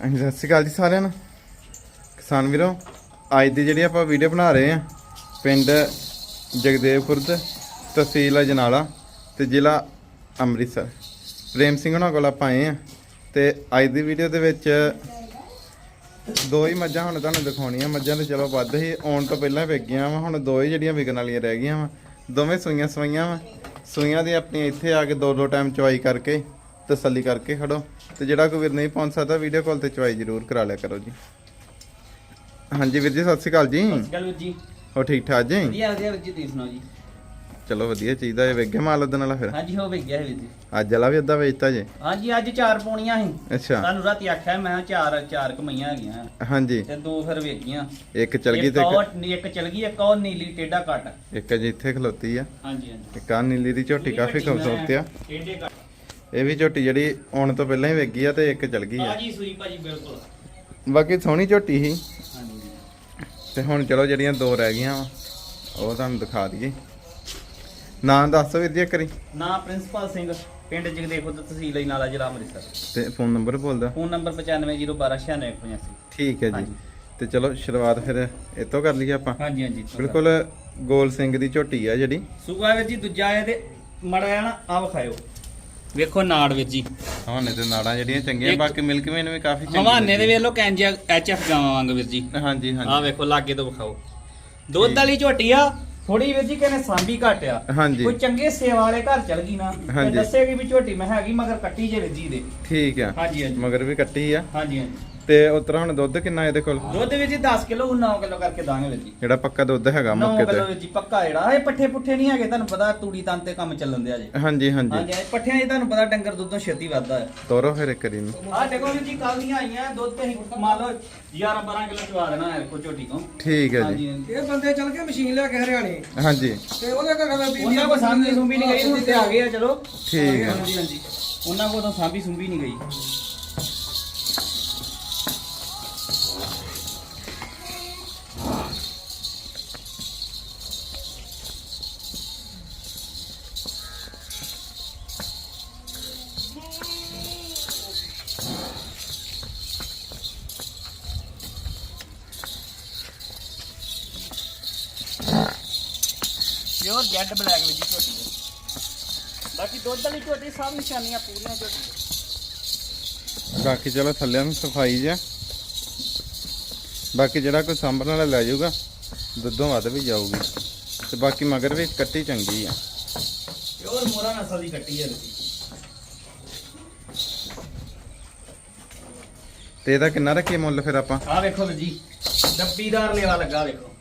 ਹਾਂਜੀ, ਸਤਿ ਸ਼੍ਰੀ ਅਕਾਲ ਜੀ ਸਾਰਿਆਂ ਨੂੰ। ਕਿਸਾਨ ਵੀਰੋ, ਅੱਜ ਦੀ ਜਿਹੜੀ ਆਪਾਂ ਵੀਡੀਓ ਬਣਾ ਰਹੇ ਆ ਪਿੰਡ ਜਗਦੇਵਪੁਰਦ ਤਹਿਸੀਲ ਅਜਨਾਲਾ ਤੇ ਜ਼ਿਲ੍ਹਾ ਅੰਮ੍ਰਿਤਸਰ। ਪ੍ਰੇਮ ਸਿੰਘ ਉਹਨਾਂ ਕੋਲ ਆਪਾਂ ਆਏ ਆ ਤੇ ਅੱਜ ਦੀ ਵੀਡੀਓ ਦੇ ਵਿੱਚ ਦੋ ਹੀ ਮੱਝਾਂ ਹੁਣ ਤੁਹਾਨੂੰ ਦਿਖਾਉਣੀਆਂ। ਮੱਝਾਂ ਤੇ ਚਲੋ ਵੱਧ ਹੀ, ਆਉਣ ਤੋਂ ਪਹਿਲਾਂ ਵਿਕ ਗਈਆਂ ਵਾ, ਹੁਣ ਦੋ ਹੀ ਜਿਹੜੀਆਂ ਵਿਕਣ ਵਾਲੀਆਂ ਰਹਿ ਗਈਆਂ ਵਾ। ਦੋਵੇਂ ਸੂਈਆਂ ਸਵਾਈਆਂ ਵਾ। ਸੂਈਆਂ ਦੀ ਆਪਣੀ ਇੱਥੇ ਆ ਕੇ ਦੋ ਦੋ ਟਾਈਮ ਚਵਾਈ ਕਰਕੇ ਤਸੱਲੀ ਕਰਕੇ ਖੜੋ ਤੇ ਜਿਹੜਾ ਕੋਈ ਵੀਰ ਨਹੀਂ ਪਹੁੰਚ ਸਕਦਾ ਵੀਡੀਓ ਕਾਲ ਤੇ ਚਵਾਈ ਜ਼ਰੂਰ ਕਰਾ ਲਿਆ ਕਰੋ ਜੀ। ਹਾਂਜੀ ਵੀਰ ਜੀ ਸਤਿ ਸ਼੍ਰੀ ਅਕਾਲ ਜੀ। ਵੀਰ ਜੀ। ਹੋ ਠੀਕ ਠਾਕ ਜੀ? ਵਧੀਆ ਵਧੀਆ ਵੀਰ ਜੀ ਤੁਸੀਂ ਸੁਣਾਓ ਜੀ? ਚਲੋ ਵਧੀਆ ਚਾਹੀਦਾ ਇਹ ਗਿਆ ਮਾਲ ਉਹਦੇ ਨਾਲ ਫਿਰ? ਹਾਂਜੀ ਹੋ ਗਿਆ ਵੀਰ ਜੀ। ਅੱਜ ਵਾਲਾ ਵੀ ਅੱਧਾ ਵੇਚਤਾ ਜੇ? ਹਾਂਜੀ ਅੱਜ ਚਾਰ ਪੌਣੀਆਂ ਸੀ। ਅੱਛਾ। ਤੁਹਾਨੂੰ ਰਾਤੀ ਆਖਿਆ ਮੈਂ ਚਾਰ ਚਾਰ ਕਮਈਆਂ ਹੈਗੀਆਂ। ਹਾਂਜੀ। ਤੇ ਦੋ ਫਿਰ ਵੇਖੀਆਂ ਇੱਕ ਚਲ ਗਈ ਤੇ ਇੱਕ- ਚਲ ਗਈ ਇੱਕ ਉਹ ਨੀਲੀ ਟੇਡਾ ਕੱਟ। ਇੱਕ ਅਜੇ ਇੱਥੇ ਖਲੋਤੀ ਆ। ਹਾਂਜੀ ਹਾਂਜੀ। ਇੱਕ ਆ ਨੀਲੀ ਦੀ ਝੋਟੀ ਕਾਫੀ ਖੂਬਸੂਰਤ ਆ। ਟੇਡੇ ਕੱਟ। ਇਹ ਵੀ ਝੋਟੀ ਜਿਹੜੀ ਆਉਣ ਤੋਂ ਪਹਿਲਾਂ ਹੀ ਵਿਕ ਗਈ ਆ ਤੇ ਇੱਕ ਚਲ ਗਈ ਆ। ਜੀ ਸੂਈ ਭਾਜੀ ਬਿਲਕੁਲ। ਬਾਕੀ ਸੋਹਣੀ ਝੋਟੀ ਸੀ। ਹਾਂਜੀ। ਤੇ ਹੁਣ ਚਲੋ ਜਿਹੜੀਆਂ ਦੋ ਰਹਿ ਗਈਆਂ ਉਹ ਤੁਹਾਨੂੰ ਦਿਖਾ ਦਈਏ। ਨਾਂ ਦੱਸੋ ਵੀਰ ਜੀ ਇੱਕ ਵਾਰੀ। ਨਾ ਪ੍ਰਿੰਸੀਪਲ ਸਿੰਘ ਪਿੰਡ ਜਗਦੇਵਪੁਰ ਤਹਿਸੀਲ ਨਾਲਾ ਜ਼ਿਲ੍ਹਾ ਅੰਮ੍ਰਿਤਸਰ। ਤੇ ਫੋਨ ਨੰਬਰ ਬੋਲਦਾ। ਫੋਨ ਨੰਬਰ 9501296185 ਠੀਕ ਹੈ ਜੀ। ਤੇ ਚਲੋ ਸ਼ੁਰੂਆਤ ਫਿਰ ਇਤੋਂ ਕਰ ਲਈਏ ਆਪਾਂ। ਹਾਂਜੀ ਹਾਂਜੀ ਬਿਲਕੁਲ ਗੋਲ ਸਿੰਘ ਦੀ ਝੋਟੀ ਆ ਜਿਹੜੀ। ਸੁਗਾ ਵੀਰ ਜੀ ਦੂਜਾ ਇਹ ਤੇ ਮੜਾ ਨਾ ਆ ਵਿਖਾਇਓ। ਵੇਖੋ ਨਾੜ ਵੀਰ ਜੀ। ਹਵਾਨੇ ਤੇ ਨਾੜਾਂ ਜਿਹੜੀਆਂ ਚੰਗੀਆਂ ਇੱਕ- ਬਾਕੀ ਮਿਲਕ ਮੇਨ ਵੀ ਕਾਫੀ ਚੰਗੀ ਹਵਾਨੇ ਦੇ ਵੇਖ ਲੋ ਕੈਂਜ ਐਚਐਫ ਗਾਵਾਂ ਵਾਂਗ ਵੀਰ ਜੀ। ਹਾਂਜੀ ਆ ਹਾਂਜੀ ਵੇਖੋ ਲਾਗੇ ਤੋਂ ਵਿਖਾਓ। ਦੁੱਧ ਵਾਲੀ ਝੋਟੀ ਆ ਥੋੜੀ ਵੀਰ ਜੀ ਕਹਿੰਦੇ ਸਾਂਭੀ ਘੱਟ ਆ। ਹਾਂਜੀ। ਕੋਈ ਚੰਗੇ ਸੇਵਾ ਵਾਲੇ ਘਰ ਚਲ ਗਈ ਨਾ ਤੇ ਹਾਂਜੀ। ਦੱਸੇਗੀ ਵੀ ਝੋਟੀ ਮੈਂ ਹੈਗੀ ਮਗਰ ਕੱਟੀ ਜੇ ਵੀਰ ਜੀ ਦੇ। ਠੀਕ ਆ। ਹਾਂਜੀ ਹਾਂਜੀ। ਮਗਰ ਵੀ ਕੱਟੀ ਆ। ਹਾਂਜੀ ਹਾਂਜੀ। ਤੇ ਉਤਰਾ ਹੁਣ ਦੁੱਧ ਕਿੰਨਾ ਇਹਦੇ ਕੋਲ? ਦੁੱਧ ਵੀਰ ਜੀ 10 ਕਿਲੋ 9 ਕਿਲੋ ਕਰਕੇ ਦਾਂਗੇ ਵੀਰ ਜੀ। ਜਿਹੜਾ ਪੱਕਾ ਦੁੱਧ ਹੈਗਾ 9 ਮੌਕੇ ਕਿਲੋ ਤੇ ਵੀਰ ਜੀ ਪੱਕਾ ਜਿਹੜਾ। ਇਹ ਪੱਠੇ ਪੁੱਠੇ ਨਹੀਂ ਹੈਗੇ ਤੁਹਾਨੂੰ ਪਤਾ ਤੂੜੀ ਤਨ ਤੇ ਕੰਮ ਚੱਲਣ ਦਿਆ ਜੇ। ਹਾਂਜੀ ਹਾਂਜੀ। ਹਾਂਜੀ ਇਹ ਪੱਠਿਆਂ 'ਚ ਤੁਹਾਨੂੰ ਪਤਾ ਡੰਗਰ ਦੁੱਧੋਂ ਛੇਤੀ ਵੱਧਦਾ ਹੈ। ਤੋਰੋ ਫਿਰ ਇੱਕ ਵਾਰੀ ਨੂੰ ਆਹ ਦੇਖੋ ਵੀਰ ਜੀ ਕੱਲ ਦੀਆਂ ਆਈਆਂ ਦੁੱਧ ਤੇ ਅਸੀਂ ਮੰਨ ਲਓ 11 12 ਕਿਲੋ ਚਵਾ ਦੇਣਾ ਹੈ ਕੋ ਝੋਟੀ ਤੋਂ। ਠੀਕ ਹੈ ਜੀ। ਇਹ ਬੰਦੇ ਚੱਲ ਕੇ ਮਸ਼ੀਨ ਲੈ ਕੇ ਹਰਿਆਣੇ। ਹਾਂਜੀ। ਤੇ ਉਹਦੇ ਘਰ ਵੀ ਉਹਨਾਂ ਕੋ ਸਾਂਭੀ ਸੁੰਭੀ ਨਹੀਂ ਗਈ ਹੁਣ ਤੇ ਆ ਗਏ ਆ ਚਲੋ। ਠੀਕ ਹੈ। ਹਾਂਜੀ ਹਾਂਜੀ। ਉਹਨਾਂ ਕੋ ਤਾਂ ਸਾਂਭੀ ਸੁੰਭੀ ਨਹੀਂ ਗਈ। ਪਿਓਰ ਜੈਡ ਬਲੈਕ ਵਿੱਚ ਝੋਟੀ ਹੈ ਬਾਕੀ ਦੁੱਧ ਵਾਲੀ ਝੋਟੀ ਸਭ ਨਿਸ਼ਾਨੀਆਂ ਪੂਰੀਆਂ ਝੋਟੀ ਦੀਆਂ। ਬਾਕੀ ਚਲੋ ਥੱਲੇ ਨੂੰ ਸਫ਼ਾਈ ਜਿਹਾ। ਬਾਕੀ ਜਿਹੜਾ ਕੋਈ ਸਾਂਭਣ ਵਾਲਾ ਲੈ ਜਾਊਗਾ ਦੁੱਧੋਂ ਵੱਧ ਵੀ ਜਾਊਗੀ। ਤੇ ਬਾਕੀ ਮਗਰ ਵੀ ਕੱਟੀ ਚੰਗੀ ਆ। ਪਿਓਰ ਮੋਰਾ ਨਸਲ ਦੀ ਕੱਟੀ ਹੈ ਜੀ। ਤੇ ਇਹਦਾ ਕਿੰਨਾ ਰੱਖੀਏ ਮੁੱਲ ਫਿਰ ਆਪਾਂ? ਆਹ ਵੇਖੋ ਜੀ। ਡੱਬੀਦਾਰ ਲੇਵਾ ਲੱਗਾ ਵੇਖੋ।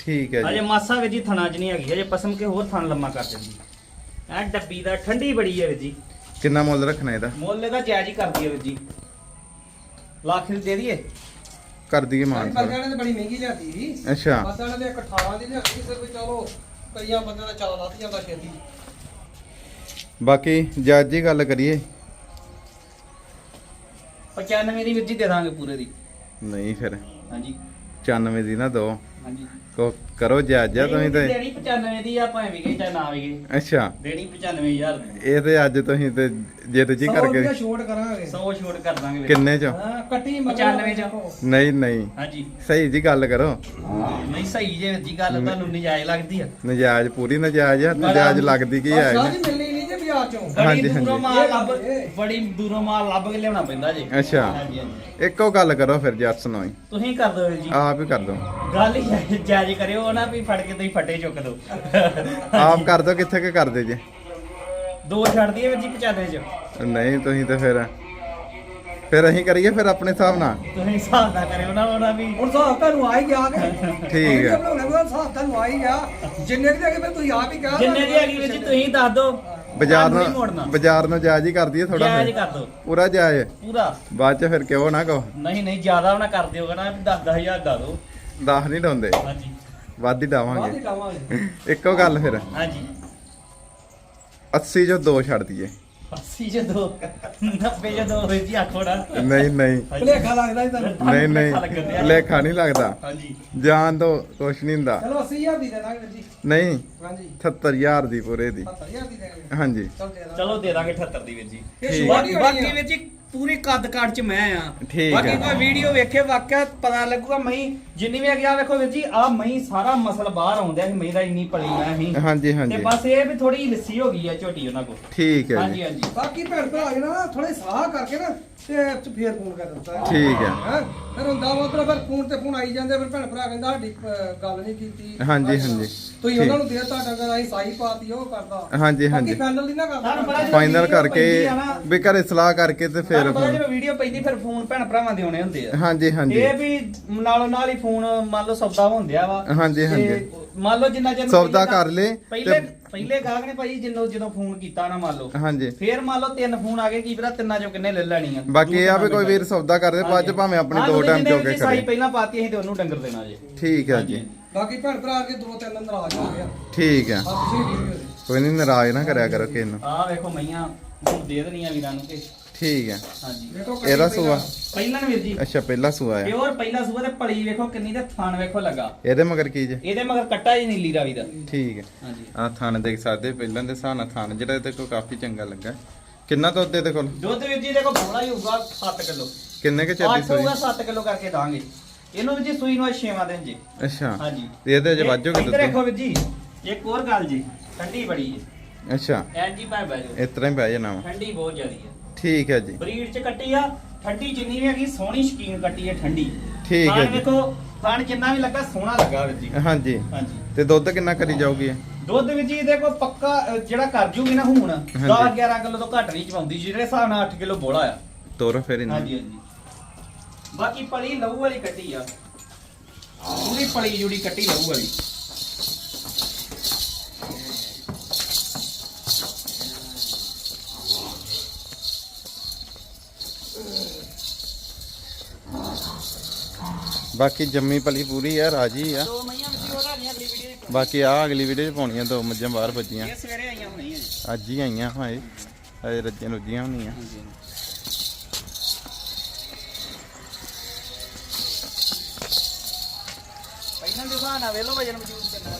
ਠੀਕ ਹੈ ਅਜੇ ਜੀ ਮਾਸਾ ਵੀਰ ਜੀ ਥਣਾ ਚ ਨਹੀਂ ਹੈਗੀ ਅਜੇ ਪਸਮ ਕੇ ਹੋਰ ਥਣ ਲੰਮਾ ਕਰ ਦਿੰਦੀ। ਐ ਡੱਬੀ ਦਾ ਠੰਡੀ ਬੜੀ ਹੈ ਵੀਰ ਜੀ। ਕਿੰਨਾ ਮੁੱਲ ਰੱਖਣਾ ਇਹਦਾ? ਮੁੱਲ ਇਹਦਾ ਜਾਇਜ਼ ਹੀ ਕਰਦੀ ਹੈ ਵੀਰ ਜੀ। ਲੱਖ ਦੀ ਦੇ ਦਈਏ। ਕਰ ਦਈਏ ਮਾਨ ਤਾਂ ਬੜੀ ਮਹਿੰਗੀ ਲਿਆਦੀ ਸੀ। ਅੱਛਾ। ਬੰਦਿਆਂ ਨੇ ਇੱਕ 18 ਦੀ ਲਿਆਦੀ ਸਿਰ ਵੀ ਚਲੋ ਕਈਆਂ ਬੰਦਿਆਂ ਦਾ ਚਾਲ ਲੱਥ ਜਾਂਦਾ ਛੇਤੀ। ਬਾਕੀ ਜੱਜ ਜੀ ਗੱਲ ਕਰੀਏ। 95 ਦੀ ਵੀਰ ਜੀ ਦੇ ਦਾਂਗੇ ਪੂਰੇ ਦੀ। ਨਹੀਂ ਫਿਰ। ਹਾਂਜੀ। 94 ਦੀ ਨਾ ਦੋ। ਹਾਂਜੀ। ਕੋ ਕਰੋ ਜੱਜ ਆ ਤੁਸੀਂ ਤੇ। ਦੇਣੀ 95 ਦੀ ਆ ਭਾਵੇਂ ਵੀ ਗਈ ਚਾਹੇ ਨਾ ਵੀ ਗਈ ਅੱਛਾ। ਦੇਣੀ 95000 ਦੀ। ਇਹ ਤੇ ਅੱਜ ਤੁਸੀਂ ਤੇ ਜੀ ਸੌ ਕਰਕੇ ਰੁਪਇਆ ਛੋਟ ਕਰਾਂਗੇ। 100 ਛੋਟ ਕਰ ਦਾਂਗੇ ਵੀਰ। ਕਿੰਨੇ ਚ? ਹਾਂ ਕੱਟੀ 95 ਚ। ਨਹੀਂ ਨਹੀਂ। ਹਾਂਜੀ। ਸਹੀ ਜੀ ਗੱਲ ਕਰੋ। ਨਹੀਂ ਸਹੀ ਜੇ ਜੀ ਗੱਲ ਤੁਹਾਨੂੰ ਨਜਾਇਜ਼ ਲੱਗਦੀ ਆ। ਨਜਾਇਜ਼ ਪੂਰੀ ਨਜਾਇਜ਼ ਆ ਨਜਾਇਜ਼ ਲੱਗਦੀ ਕੀ ਹੈ ਸਾਡੀ ਮਿਲਣੀ ਨਹੀਂ ਜੇ ਬਾਜ਼ਾਰ ਚੋਂ। ਹਾਂਜੀ, ਬੜੀ ਦੂਰੋਂ ਹਾਂਜੀ। ਮਾਲ ਲੱਭ ਬੜੀ ਦੂਰੋਂ ਮਾਲ ਲੱਭ ਕੇ ਲਿਆਉਣਾ ਪੈਂਦਾ ਜੀ। ਅੱਛਾ। ਹਾਂਜੀ ਹਾਂਜੀ। ਇੱਕੋ ਗੱਲ ਕਰੋ ਫਿਰ ਜੱਟ ਸੁਣਾਈ ਤੁਸੀਂ ਕਰ ਦਿਓ ਜੀ। ਆਪ ਹੀ ਕਰ ਦੋ ਗੱਲ ਹੀ ਜਾਇਜ਼- ਕਰਿਓ ਉਹ ਨਾ ਵੀ ਫੜ ਕੇ ਤੁਸੀਂ ਫੱਟੇ ਚੁੱਕ ਦਿਓ। ਆਪ ਕਰ ਦੋ ਕਿੱਥੇ ਕਿ ਕਰਦੇ ਜੇ? ਦੋ ਛੱਡ ਦਈਏ ਵੀਰ ਜੀ 95 ਚ। ਨਹੀਂ ਤੁਸੀਂ ਤੇ ਫਿਰ ਫਿਰ ਅਸੀਂ ਕਰੀਏ ਫਿਰ ਆਪਣੇ ਹਿਸਾਬ ਨਾਲ? ਤੁਸੀਂ ਹਿਸਾਬ ਨਾ ਕਰਿਓ ਨਾ ਉਹਨਾਂ ਵੀ ਹੁਣ ਹਿਸਾਬ ਤੁਹਾਨੂੰ ਆ ਹੀ ਗਿਆ ਕਿ ਠੀਕ ਹੈ ਹਿਸਾਬ ਤੁਹਾਨੂੰ ਆ। ਹੀ ਗਿਆ ਜਿੰਨੇ ਕੁ ਦੇ ਅੱਗੇ ਫਿਰ ਤੁਸੀਂ ਆਪ ਹੀ ਕਿਹਾ ਜਿੰਨੇ ਦੀ ਹੈਗੀ ਵੀਰ ਜੀ ਤੁਸੀਂ ਦੱਸ ਦਿਓ। ਬਾਜ਼ਾਰ ਤੁਹਾਨੂੰ ਨਹੀਂ ਮੋੜਨਾ। ਨੂੰ ਬਾਜ਼ਾਰ ਨੂੰ ਜਾਇਜ਼ ਹੀ ਕਰਦੀ ਹੈ ਥੋੜਾ ਜਾਇਜ਼ ਕਰ ਦਿਓ ਪੂਰਾ ਜਾਇਜ਼। ਪੂਰਾ। ਬਾਅਦ ਚ ਫਿਰ ਕਿਉਂ ਨਾ ਕਹੋ। ਨਹੀਂ ਨਹੀਂ ਜ਼ਿਆਦਾ ਉਹਨਾਂ ਕਰ ਦਿਓਗਾ ਨਾ 10 10000 ਦਾ। ਦਿਓ 10 ਨਹੀਂ ਡਾਉਂਦੇ। ਹਾਂਜੀ। ਵੱਧ ਹੀ ਬਾਅਦ ਹੀ ਡਾਵਾਂਗੇ। ਲਾਵਾਂਗੇ ਇੱਕੋ ਗੱਲ ਫਿਰ। ਹਾਂਜੀ। 80 ਜੋ ਦੋ ਛੱਡ ਦਈਏ। 80 ਚ ਦੋ 90 ਚ ਦੋ ਵੀਰ ਜੀ ਆਖੋ ਨਾ ਨਹੀਂ ਨਹੀਂ ਭੁਲੇਖਾ ਲੱਗਦਾ ਜੀ ਤੁਹਾਨੂੰ ਨਹੀਂ ਨਹੀਂ। ਲੇਖਾ ਨਹੀਂ ਲੱਗਦਾ ਹਾਂਜੀ ਜਾਨ ਤੋਂ ਕੁਛ ਨਹੀਂ ਹੁੰਦਾ ਚਲੋ 80000 ਦੀ ਦੇ ਦਾਂਗੇ ਜੀ ਨਹੀਂ ਹਾਂਜੀ 78000 ਦੀ ਪੂਰੇ ਦੀ 70000 ਦੀ ਹਾਂਜੀ ਦੇ ਦਾਂਗੇ ਚਲੋ ਦੇ ਦਾਂਗੇ 78 ਦੀ ਵੀਰ ਜੀ ਬਾਕੀ ਹੋਣੀ ਵੀਰ ਜੀ ਪੂਰੀ ਕੱਦ ਕਾਠ ਚ ਮੈਂ ਆ। ਠੀਕ ਬਾਕੀ। ਕੋਈ ਵੀਡੀਓ ਵੇਖੇ ਵਾਕਿਆ ਪਤਾ ਲੱਗੂਗਾ ਮਈ ਜਿੰਨੀ ਵੀ ਗਿਆ ਵੇਖੋ ਵੀਰ ਜੀ ਆ ਮਈ ਸਾਰਾ ਮਸਲ ਬਾਹਰ ਆਉਂਦਿਆ ਸੀ ਮਈ ਦਾ ਇੰਨੀ ਪਲੀ ਮੈਂ ਸੀ। ਹਾਂਜੀ ਤੇ ਹਾਂਜੀ ਬਸ ਇਹ ਵੀ ਥੋੜੀ ਲਿੱਸੀ ਹੋ ਗਈ ਆ ਝੋਟੀ ਉਹਨਾਂ ਕੋਲ। ਠੀਕ ਹੈ ਹਾਂਜੀ ਜੀ। ਹਾਂਜੀ ਬਾਕੀ ਭੈਣ ਭਰਾ ਜੀ ਨਾ ਥੋੜੇ ਸਲਾਹ ਕਰਕੇ ਨਾ ਤੇ ਚ ਫੇਰ ਫੋਨ ਕਰ ਹੈ ਠੀਕ ਹੈ। ਹੈਂ? ਫਿਰ ਹੁੰਦਾ ਵਾ ਉਧਰ ਫਿਰ ਫੋਨ ਤੇ ਫੋਨ ਆਈ ਜਾਂਦੇ ਫਿਰ ਭੈਣ ਭਰਾ ਕਹਿੰਦਾ ਸਾਡੀ ਅਹ, ਗੱਲ ਨਹੀਂ ਕੀਤੀ। ਹਾਂਜੀ, ਹਾਂਜੀ। ਤੁਸੀਂ ਉਹਨਾਂ ਨੂੰ ਦੇ ਤੁਹਾਡਾ ਕਰ ਆਈ ਸਾਈ ਪਾਤੀ ਉਹ ਕਰਦਾ। ਹਾਂਜੀ ਬਾਕੀ ਹਾਂਜੀ ਫਾਈਨਲ ਨਹੀਂ ਨਾ ਕਰਦਾ। ਫਾਈਨਲ ਕਰਕੇ ਵੀ ਘਰੇ ਸਲਾਹ ਕਰਕੇ ਤੇ ਫਿਰ ਪਤਾ ਫੋਨ। ਜਦੋਂ ਵੀਡੀਓ ਪੈਂਦੀ ਫਿਰ ਫੋਨ ਭੈਣ ਭਰਾਵਾਂ ਦੇ ਆਉਣੇ ਹੁੰਦੇ ਆ। ਹਾਂਜੀ ਹਾਂਜੀ। ਇਹ ਵੀ ਨਾਲੋਂ ਨਾਲ ਹੀ ਫੋਨ ਮੰਨ ਲਓ ਸੌਦਾ ਹੁੰਦਿਆ ਵਾ। ਹਾਂਜੀ, ਤੇ ਹਾਂਜੀ। ਮੰਨ ਲਓ ਜਿੰਨਾ ਚਿਰ ਸੌਦਾ ਪਹਿਲੇ ਕਰ ਲਏ ਪਹਿਲੇ ਤੇ- ਪਹਿਲੇ ਗਾਹਕ ਨੇ ਭਾਈ ਜਿੰਨੋਂ ਜਦੋਂ ਫੋਨ ਕੀਤਾ ਨਾ ਮੰਨ ਲਓ ਹਾਂਜੀ। ਫੇਰ ਮੰਨ ਲਓ ਤਿੰਨ ਫੋਨ ਆ ਗਏ ਕੀ ਪਤਾ ਤਿੰਨਾਂ ਚੋਂ ਕਿੰਨੇ ਲੈ ਲੈਣੀ ਆ। ਬਾਕੀ ਇਹ ਆ ਵੀ ਕੋਈ ਵੀਰ ਸੌਦਾ ਕਰਦੇ ਬਾਅਦ ਚ ਭਾਵੇਂ ਆਪਣੇ ਦੋ ਟਾਈਮ ਚੋਕੇ ਸਾਈ ਕਰੇ ਪਹਿਲਾਂ ਪਾਤੀ ਅਸੀਂ ਤੇ ਉਹਨੂੰ ਡੰਗਰ ਦੇਣਾ ਜੇ। ਠੀਕ ਹੈ ਜੀ। ਬਾਕੀ ਭੈਣ ਭਰਾ ਕੇ ਦੋ ਤਿੰਨ ਨਾਰਾਜ਼ ਹੋ ਗਏ ਆ। ਠੀਕ ਹੈ। ਤੁਸੀਂ ਕੋਈ ਨਹੀਂ ਨਾਰਾਜ਼ ਨਾ ਕਰਿਆ ਕਰੋ ਕਿਸੇ ਨੂੰ। ਆਹ ਵੇਖੋ ਮਈਆਂ ਹੁਣ ਦੇ ਦੇਣੀਆਂ ਵੀਰਾਂ ਨੂੰ ਕਿ ਠੀਕ ਹੈ। ਹਾਂਜੀ। ਵੇਖੋ ਇਹਦਾ ਸੂਆ। ਪਹਿਲਾਂ ਵੀਰ ਜੀ। ਅੱਛਾ ਪਹਿਲਾ ਸੂਆ ਆ ਪਿਓਰ ਪਹਿਲਾ ਸੂਆ ਤੇ ਪਲੀ ਵੇਖੋ ਕਿੰਨੀ ਤੇ ਥਣ ਵੇਖੋ ਲੱਗਾ। ਇਹਦੇ ਮਗਰ ਕੀ ਜੇ? ਇਹਦੇ ਮਗਰ ਕੱਟਾ ਜੀ ਨੀਲੀ ਰਾਵੀ ਦਾ। ਠੀਕ ਹੈ। ਹਾਂਜੀ। ਆ ਥਾਨ ਦੇਖ ਸਕਦੇ ਪਹਿਲਾਂ ਦੇ ਹਿਸਾਬ ਨਾਲ ਥਾਨ ਜਿਹੜਾ ਇਹਦੇ ਕੋਲ ਕਾਫੀ ਚੰਗਾ ਲੱਗਾ। ਕਿੰਨਾ ਦੁੱਧ ਇਹਦੇ ਕੋਲ? ਦੁੱਧ ਵੀਰ ਜੀ ਦੇਖੋ ਬੋਲਾ ਹੀ ਹੋਊਗਾ 7 ਕਿਲੋ। ਕਿੰਨੇ ਕੇ ਚੱਲੀ 8 ਸੂਈ? ਹੋਊਗਾ 7 ਕਿਲੋ ਕਰਕੇ ਦਾਂਗੇ। ਇਹਨੂੰ ਵੀਰ ਜੀ ਸੂਈ ਨੂੰ 6ਵਾਂ ਦਿਨ ਜੀ। ਅੱਛਾ। ਹਾਂਜੀ। ਤੇ ਇਹਦੇ ਚ ਵਾਜੋ ਕਿ ਇੱਧਰ ਦੁੱਧ? ਦੇਖੋ ਵੀਰ ਜੀ ਇੱਕ ਹੋਰ ਗੱਲ ਜੀ ਠੰਡੀ ਬੜੀ ਹੈ ਅੱਛਾ। ਐਂਜੀ ਭਾਈ ਬਾਜੋ ਇਸ ਤਰ੍ਹਾਂ ਹੀ ਬਹਿ ਜਾਣਾ ਵਾ। ਠੰਡੀ ਬਹੁਤ ਜ਼ਿਆਦੀ ਹੈ। ਠੀਕ ਹੈ ਜੀ। ਬਰੀਡ ਚ ਕੱਟੀ ਆ ਠੰਡੀ ਜਿੰਨੀ ਵੀ ਹੈਗੀ ਸੋਹਣੀ ਸ਼ਕੀਨ ਕੱਟੀ ਹੈ ਠੰਡੀ। ਠੀਕ ਹੈ ਥਣ ਜੀ। ਵੇਖੋ ਥਣ ਜਿੰਨਾ ਵੀ ਲੱਗਾ ਸੋਹਣਾ ਲੱਗਾ ਵੀਰ ਜੀ। ਹਾਂਜੀ। ਹਾਂਜੀ। ਤੇ ਦੁੱਧ ਕਿੰਨਾ ਕਰੀ ਜਾਊਗੀ? ਇਹ? ਦੁੱਧ ਵਿੱਚ ਇਹਦੇ ਕੋਲ ਪੱਕਾ ਜਿਹੜਾ ਕਰ ਜੂਗੀ ਨਾ ਹੁਣ 10 11 ਕਿਲੋ ਤੋਂ ਘੱਟ ਨਹੀਂ ਚਵਾਉਂਦੀ ਜਿਹੜੇ ਹਿਸਾਬ ਨਾਲ 8 ਕਿਲੋ ਬੋਲਾ ਆ। ਤੋਰੋ ਫਿਰ ਇਹਨਾਂ। ਹਾਂਜੀ ਹਾਂਜੀ। ਬਾਕੀ ਪਲੀ ਲਹੂ ਵਾਲੀ ਕੱਟੀ ਆ। ਪੂਰੀ ਪਲੀ ਜੁੜੀ ਕੱਟੀ ਲਹੂ ਵਾਲੀ। ਬਾਕੀ ਜੰਮੀ ਪਲੀ ਪੂਰੀ ਆ ਰਾਜੀ ਆ। ਦੋ ਮਈਆਂ ਵਿੱਚ ਹੋਰ ਆਣੀਆਂ ਅਗਲੀ ਵੀਡੀਓ ਵਿੱਚ ਬਾਕੀ ਆ ਅਗਲੀ ਵੀਡੀਓ ਚ ਪਾਉਣੀਆਂ ਦੋ ਮੱਝਾਂ ਬਾਹਰ ਵੱਜੀਆਂ। ਇਹ ਸਵੇਰੇ ਆਈਆਂ ਹੋਣੀਆਂ ਜੀ। ਅੱਜ ਹੀ ਆਈਆਂ ਹਾਏ ਅਜੇ ਰੱਜੀਆਂ ਰੁੱਜੀਆਂ ਹੋਣੀਆਂ। ਹਾਂਜੀ ਪਹਿਲਾਂ ਦੇ ਨਾਲ ਵੇਲੋ ਵਜਨ ਮੌਜੂਦ ਕਰਨਾ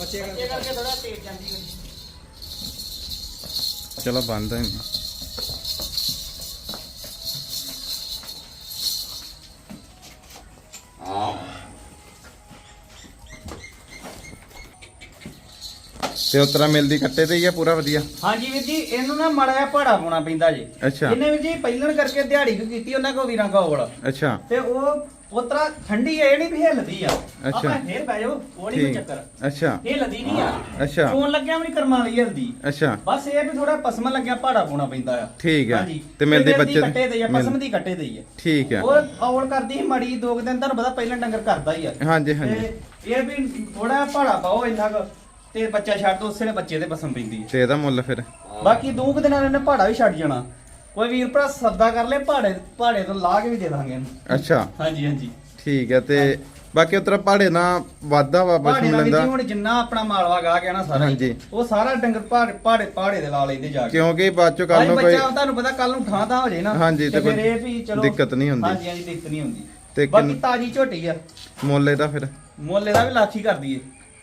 ਬੱਚੇ ਕਰਕੇ ਥੋੜਾ ਤੇਜ਼ ਜਾਂਦੀ ਹੋਈ ਚਲੋ ਬੰਦ ਹੈ ਤੇ ਉਤਰਾ ਮਿਲਦੀ ਕੱਟੇ ਤੇ ਹੀ ਆ ਪੂਰਾ ਵਧੀਆ। ਹਾਂਜੀ ਵੀਰ ਜੀ ਇਹਨੂੰ ਨਾ ਮਾੜਾ ਜਿਹਾ ਪਹਾੜਾ ਪਾਉਣਾ ਪੈਂਦਾ ਜੀ। ਅੱਛਾ। ਇਹਨੇ ਵੀਰ ਜੀ ਪਹਿਲਣ ਕਰਕੇ ਦਿਹਾੜੀ ਕੁ ਕੀਤੀ ਉਹਨਾਂ ਕੋ ਵੀਰਾਂ ਕੋਲ ਅੱਛਾ। ਤੇ ਉਹ ਉਤਰਾ ਠੰਡੀ ਹੈ ਇਹ ਨਹੀਂ ਵੀ ਹਿੱਲਦੀ ਆ। ਅੱਛਾ। ਆਪਾਂ ਫੇਰ ਬਹਿ ਜਾਓ ਉਹ ਨਹੀਂ ਕੋਈ ਠੀਕ। ਚੱਕਰ। ਅੱਛਾ। ਹਿੱਲਦੀ ਨਹੀਂ ਆ। ਅੱਛਾ। ਚੋਣ ਲੱਗਿਆ ਵੀ ਨਹੀਂ ਕਰਮਾਂ ਲਈ ਹਿੱਲਦੀ। ਅੱਛਾ। ਬਸ ਇਹ ਵੀ ਥੋੜਾ ਪਸਮਾ ਲੱਗਿਆ ਪਹਾੜਾ ਪਾਉਣਾ ਪੈਂਦਾ ਆ। ਠੀਕ ਆ। ਹਾਂਜੀ। ਤੇ ਮਿਲਦੀ ਇਹਦੇ ਬੱਚੇ ਦੀ- ਕੱਟੇ ਦੇ ਆ ਮਿਲ- ਪਸਮ ਦੀ ਕੱਟੇ ਦੇ ਆ। ਠੀਕ ਆ। ਉਹ ਔਲ ਕਰਦੀ ਸੀ ਮੜੀ ਦੋ ਕੁ ਦਿਨ ਤੁਹਾਨੂੰ ਪਤਾ ਪਹਿਲਾਂ ਡੰਗਰ ਕਰਦਾ ਹੀ ਆ। ਹਾਂਜੀ ਹਾਂਜੀ। ਤੇ ਇਹ ਵੀ ਥੋੜਾ ਪਹਾੜਾ ਪਾਓ ਇੰਨਾ ਕੁ। ਤੇ ਬੱਚਾ ਛੱਡ ਦੋ ਉਸੇ ਨੇ ਬੱਚੇ ਦੇ ਪਸਮ ਪੈਂਦੀ ਹੈ। ਤੇ ਇਹਦਾ ਮੁੱਲ ਫਿਰ? ਬਾਕੀ ਦੋ ਕੁ ਦਿਨਾਂ ਨੇ ਪਹਾੜਾ ਵੀ ਛੱਡ ਜਾਣਾ। ਕੋਈ ਵੀਰ ਭਰਾ ਸੱਦਾ ਕਰ ਲੈ ਪਹਾੜੇ ਪਹਾੜੇ ਤੋਂ ਲਾ ਕੇ ਵੀ ਦੇ ਦਾਂਗੇ ਇਹਨੂੰ। ਅੱਛਾ। ਹਾਂਜੀ ਹਾਂਜੀ। ਠੀਕ ਹੈ ਤੇ ਬਾਕੀ ਉਤਰਾ ਪਹਾੜੇ ਨਾਲ ਵਾਧਾ ਵਾ ਪਹਾੜੇ ਪਸ਼ੂ ਨਾਲ ਵੀ ਜੀ ਲੈਂਦਾ ਹੁਣ ਜਿੰਨਾ ਆਪਣਾ ਮਾਲਵਾ ਗਾ ਗਿਆ ਨਾ ਸਾਰਾ ਹਾਂਜੀ। ਉਹ ਸਾਰਾ ਡੰਗਰ ਪਹਾੜੇ ਪਹਾੜੇ ਪਹਾੜੇ ਦੇ ਲਾ ਲੈਂਦੇ ਜਾ ਕੇ। ਕਿਉਂਕਿ ਬਾਅਦ ਚੋਂ ਕੱਲ ਭਾਈ ਨੂੰ ਕੋਈ ਬੱਚਾ ਤੁਹਾਨੂੰ ਪਤਾ ਕੱਲ ਨੂੰ ਥਾਂ ਥਾਂ ਹੋ ਜੇ ਨਾ। ਹਾਂਜੀ, ਤੇ ਫਿਰ ਕੋਈ ਇਹ ਵੀ ਚਲੋ ਦਿੱਕਤ ਨਹੀਂ ਹੁੰਦੀ। ਹਾਂਜੀ ਹਾਂਜੀ ਦਿੱਕਤ ਨਹੀਂ ਹੁੰਦੀ। ਤੇ ਬਾਕੀ ਕਿੰਨ- ਤਾਜੀ ਝੋਟੀ ਆ। ਮੁੱਲ ਇਹਦਾ ਫਿਰ? ਮੁੱਲ ਇਹਦਾ ਵੀ ਲਾਠੀ ਕਰਦੀ ਏ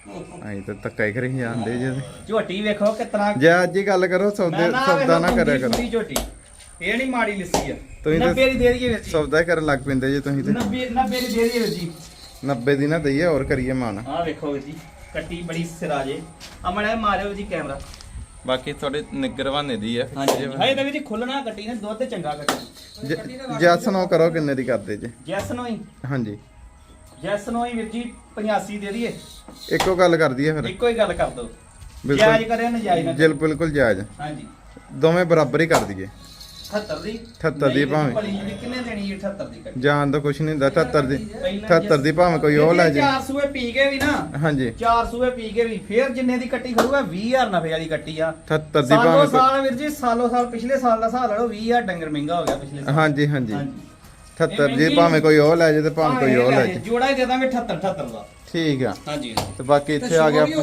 ਅਸੀਂ ਤਾਂ ਧੱਕਾ ਹੀ ਕਰੀ ਜਾਂਦੇ ਜੇ। ਝੋਟੀ ਵੇਖੋ ਕਿਤਨਾ ਜੇ ਅੱਜ ਹੀ ਗੱਲ ਕਰੋ ਸੌਦੇ ਸੌਦਾ ਨਾ ਕਰਿਆ ਕਰੋ। ਝੋਟੀ। ਇਹ ਨਹੀਂ ਮਾੜੀ ਲਿੱਸੀ ਆ। ਤੁਸੀਂ ਤਾਂ- 90 ਦੀ ਦੇ ਦਈਏ ਵੀਰ ਜੀ ਸੌਦਾ ਹੀ ਕਰਨ ਲੱਗ ਪੈਂਦੇ ਜੇ ਤੁਸੀਂ ਤੇ। 90 90 ਦੀ ਦੇ ਦਈਏ ਵੀਰ ਜੀ। 90 ਦੀ ਨਾ ਦਈਏ ਹੋਰ ਕਰੀਏ ਮਾਨ ਆਹ ਵੇਖੋ ਵੀਰ ਜੀ ਕੱਟੀ ਬੜੀ ਸਿਰਾਜੇ। ਆ ਮੜਾ ਮਾਰਿਓ ਜੀ ਕੈਮਰਾ। ਬਾਕੀ ਤੁਹਾਡੇ ਨਿਗਰਵਾਨੇ ਦੀ ਆ। ਹਾਂਜੀ ਹਾਏ ਤਾਂ ਵੀਰ ਜੀ ਖੁੱਲਣਾ ਕੱਟੀ ਨੇ ਦੁੱਧ ਚੰਗਾ ਕੱਟੀ। ਜੈਸ ਨੂੰ ਕਰੋ ਕਿੰਨੇ ਦੀ ਕਰਦੇ ਜੇ। ਜੈਸ ਨੂੰ ਹੀ? ਹਾਂਜੀ। ਜੈਸ ਨੂੰ ਹੀ ਵੀਰ ਜੀ 85 ਦੇ ਦਈਏ। ਇੱਕੋ ਗੱਲ ਕਰਦੀ ਹੈ ਫਿਰ। ਇੱਕੋ ਹੀ ਗੱਲ ਕਰ ਦੋ ਬਿਲਕੁਲ। ਜਾਇਜ਼ ਕਰਿਆ ਨਜਾਇਜ਼ ਨਾ ਜਿਲ ਬਿਲਕੁਲ ਜਾਇਜ਼। ਹਾਂਜੀ। ਦੋਵੇਂ ਬਰਾਬਰ ਹੀ ਕਰ ਦਈਏ। 78 ਦੀ? 78 ਦੀ ਭਾਵੇਂ। ਭਲੀ ਜਿਹੜੀ ਕਿੰਨੇ ਦੇਣੀ ਹੈ 78 ਦੀ ਕੱਟੀ ਜਾਨ ਤਾਂ ਕੁਛ ਨਹੀਂ ਹੁੰਦਾ 78 ਦੀ। ਪਹਿਲਾਂ 78 ਦੀ ਭਾਵੇਂ ਕੋਈ ਉਹ ਲੈ ਜੇ। 4 ਸੂਏ ਪੀ ਕੇ ਵੀ ਨਾ ਹਾਂਜੀ। 4 ਸੂਏ ਪੀ ਕੇ ਵੀ ਫੇਰ ਜਿੰਨੇ ਦੀ ਕੱਟੀ ਖੜੂਗਾ 20000 ਨਫੇ ਵਾਲੀ ਕੱਟੀ ਆ। 78 ਦੀ ਭਾਵੇਂ ਸਾਲ ਵੀਰ ਜੀ ਸਾਲੋ ਸਾਲ ਪਿਛਲੇ ਸਾਲ ਦਾ ਹਿਸਾਬ ਲਾ ਲਓ 20000 ਡੰਗਰ ਮਹਿੰਗਾ ਹੋ ਗਿਆ ਪਿਛਲੇ ਸਾਲ। ਹਾਂਜੀ। ਹਾਂਜੀ। 78 ਦੀ ਭਾਵੇਂ ਕੋਈ ਉਹ ਲੈ ਜੇ ਤੇ ਭਾਵੇਂ ਕੋਈ ਉਹ ਲੈ ਜੇ ਜੋੜਾ ਹੀ ਦੇ ਦਾਂਗੇ 78 78 ਦਾ। ਠੀਕ ਆ। ਹਾਂਜੀ ਤੇ ਬਾਕੀ ਇੱਥੇ ਆ ਗਿਆ ਜੀ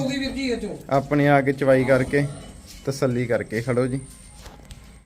ਆਪਣੀ ਆ ਕੇ ਚਵਾਈ ਕਰਕੇ ਤਸੱਲੀ ਕਰਕੇ ਖੜੋ ਜੀ।